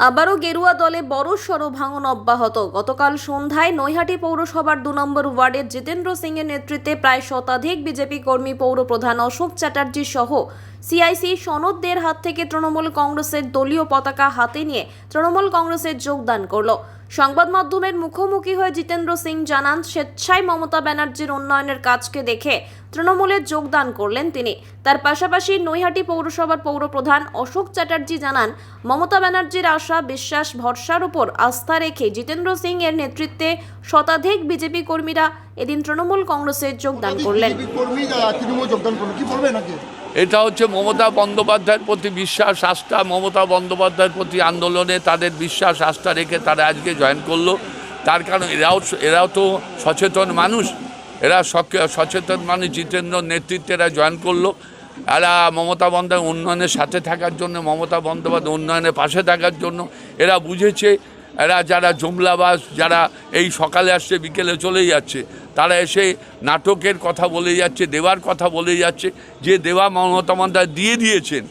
আবারও গেরুয়া দলে বড় সড় ভাঙন অব্যাহত। গতকাল সন্ধ্যায় নৈহাটি পৌরসভার দু নম্বর ওয়ার্ডের জিতেন্দ্র সিং এর নেতৃত্বে প্রায় শতাধিক বিজেপি কর্মী পৌর প্রধান অশোক চ্যাটার্জি সহ সিআইসি সনদদের হাত থেকে তৃণমূল কংগ্রেসের দলীয় পতাকা হাতে নিয়ে তৃণমূল কংগ্রেসের যোগদান করল। সংবাদ মাধ্যমের মুখোমুখি হয়ে জিতেন্দ্র সিং জানান, স্বেচ্ছায় মমতা ব্যানার্জির উন্নয়নের কাজকে দেখে তৃণমূলে যোগদান করলেন তিনি। তার পাশাপাশি নৈহাটি পৌরসভার পৌরপ্রধান অশোক চ্যাটার্জি জানান, মমতা ব্যানার্জির আশা, বিশ্বাস, ভরসার উপর আস্থা রেখে জিতেন্দ্র সিং এর নেতৃত্বে শতাধিক বিজেপি কর্মীরা এদিন তৃণমূল কংগ্রেসে যোগদান করলেন। এটা হচ্ছে মমতা বন্দ্যোপাধ্যায়ের প্রতি বিশ্বাস আস্থা। মমতা বন্দ্যোপাধ্যায়ের প্রতি আন্দোলনে তাদের বিশ্বাস আস্থা রেখে তারা আজকে জয়েন করল। তার কারণ এরাও এরাও তো সচেতন মানুষ। এরা সচেতন মানুষ জিতেন্দ্র নেতৃত্বে এরা জয়েন করল। এরা মমতা বন্দ্যোপাধ্যায় উন্নয়নের সাথে থাকার জন্য মমতা বন্দ্যোপাধ্যায় উন্নয়নের পাশে থাকার জন্য এরা বুঝেছে এরা যারা জুমলাবাস, যারা এই সকালে আসছে, বিকেলে চলে যাচ্ছে, তারা এসে নাটকের কথা বলে যাচ্ছে, দেওয়ার কথা বলে যাচ্ছে। যে দেওয়া মমতা বন্দ্যোপাধ্যায় দিয়ে দিয়েছেন,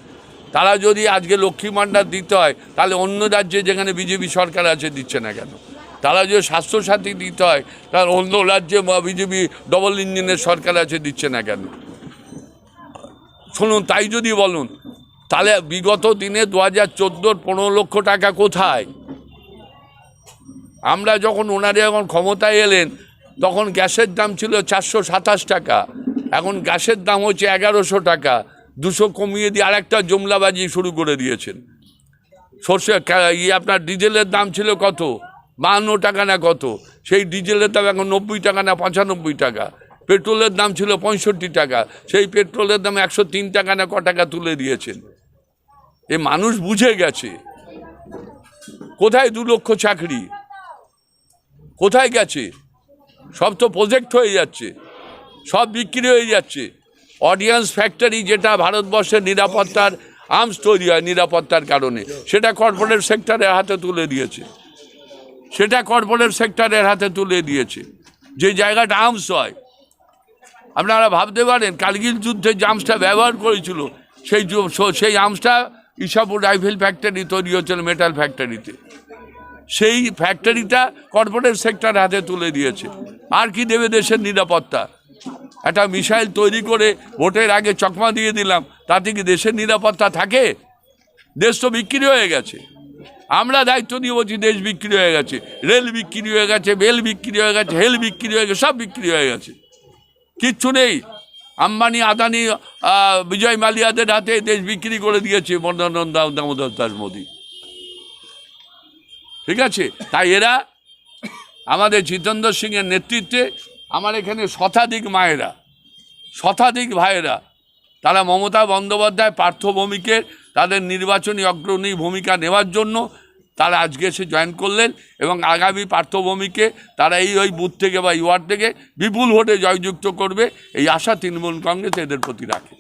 তারা যদি আজকে লক্ষ্মী ভাণ্ডার দিতে হয়, তাহলে অন্য রাজ্যে যেখানে বিজেপি সরকার আছে দিচ্ছে না কেন? তারা যদি স্বাস্থ্যসাথী দিতে হয় তাহলে অন্য রাজ্যে বিজেপি ডবল ইঞ্জিনের সরকার আছে দিচ্ছে না কেন? শুনুন, তাই যদি বলুন, তাহলে বিগত দিনে দু হাজার চোদ্দোর পনেরো লক্ষ টাকা কোথায়? আমরা যখন ওনারা যখন ক্ষমতায় এলেন, তখন গ্যাসের দাম ছিল চারশো সাতাশ টাকা। এখন গ্যাসের দাম হচ্ছে এগারোশো টাকা। দুশো কমিয়ে দিয়ে আরেকটা জমলাবাজি শুরু করে দিয়েছেন। সর্ষে ইয়ে আপনার ডিজেলের দাম ছিল কত? বাহান্ন টাকা না কত? সেই ডিজেলের দাম এখন নব্বই টাকা না পঁচানব্বই টাকা। পেট্রোলের দাম ছিল পঁয়ষট্টি টাকা। সেই পেট্রোলের দাম একশো তিন টাকা না ক টাকা তুলে দিয়েছেন। এ মানুষ বুঝে গেছে। কোথায় দু লক্ষ চাকরি? কোথায় গেছে? সব তো প্রজেক্ট হয়ে যাচ্ছে। সব বিক্রি হয়ে যাচ্ছে। অডিয়েন্স ফ্যাক্টরি যেটা ভারতবর্ষের নিরাপত্তার আর্মস তৈরি হয় নিরাপত্তার কারণে, সেটা কর্পোরেট সেক্টরের হাতে তুলে দিয়েছে। সেটা কর্পোরেট সেক্টরের হাতে তুলে দিয়েছে। যে জায়গাটা আর্মস হয়। আপনারা ভাবতে পারেন কার্গিল যুদ্ধে যে আর্মসটা ব্যবহার করেছিল, সেই সেই আর্মসটা ইসাপুর রাইফেল ফ্যাক্টরি তৈরি হচ্ছিল মেটাল ফ্যাক্টরিতে সেই ফ্যাক্টরিটা কর্পোরেট সেক্টর হাতে তুলে দিয়েছে। আর কি দেবে দেশের নিরাপত্তা? একটা মিসাইল তৈরি করে ভোটের আগে চকমা দিয়ে দিলাম, তাতে কি দেশের নিরাপত্তা থাকে? দেশ তো বিক্রি হয়ে গেছে। আমরা দায়িত্ব নিয়ে বলছি, দেশ বিক্রি হয়ে গেছে, রেল বিক্রি হয়ে গেছে, বেল বিক্রি হয়ে গেছে, হেল বিক্রি হয়ে গেছে, সব বিক্রি হয়ে গেছে। কিচ্ছু নেই। আম্বানি, আদানি বিজয় মালিয়াদের হাতে দেশ বিক্রি করে দিয়েছে মন্দানন্দ দামোদর দাস মোদী। ঠিক আছে? তাই এরা আমাদের জিতেন্দ্র সিংয়ের নেতৃত্বে, আমার এখানে শতাধিক মায়েরা, শতাধিক ভাইয়েরা, তারা মমতা বন্দ্যোপাধ্যায় পার্থভূমিকের তাদের নির্বাচনী অগ্রণী ভূমিকা নেওয়ার জন্য তারা আজকে এসে জয়েন করলেন এবং আগামী পার্থভূমিকে তারা এই, ওই বুথ থেকে বা ইউয়ার থেকে বিপুল ভোটে জয়যুক্ত করবে, এই আশা তৃণমূল কংগ্রেস এদের প্রতি রাখে।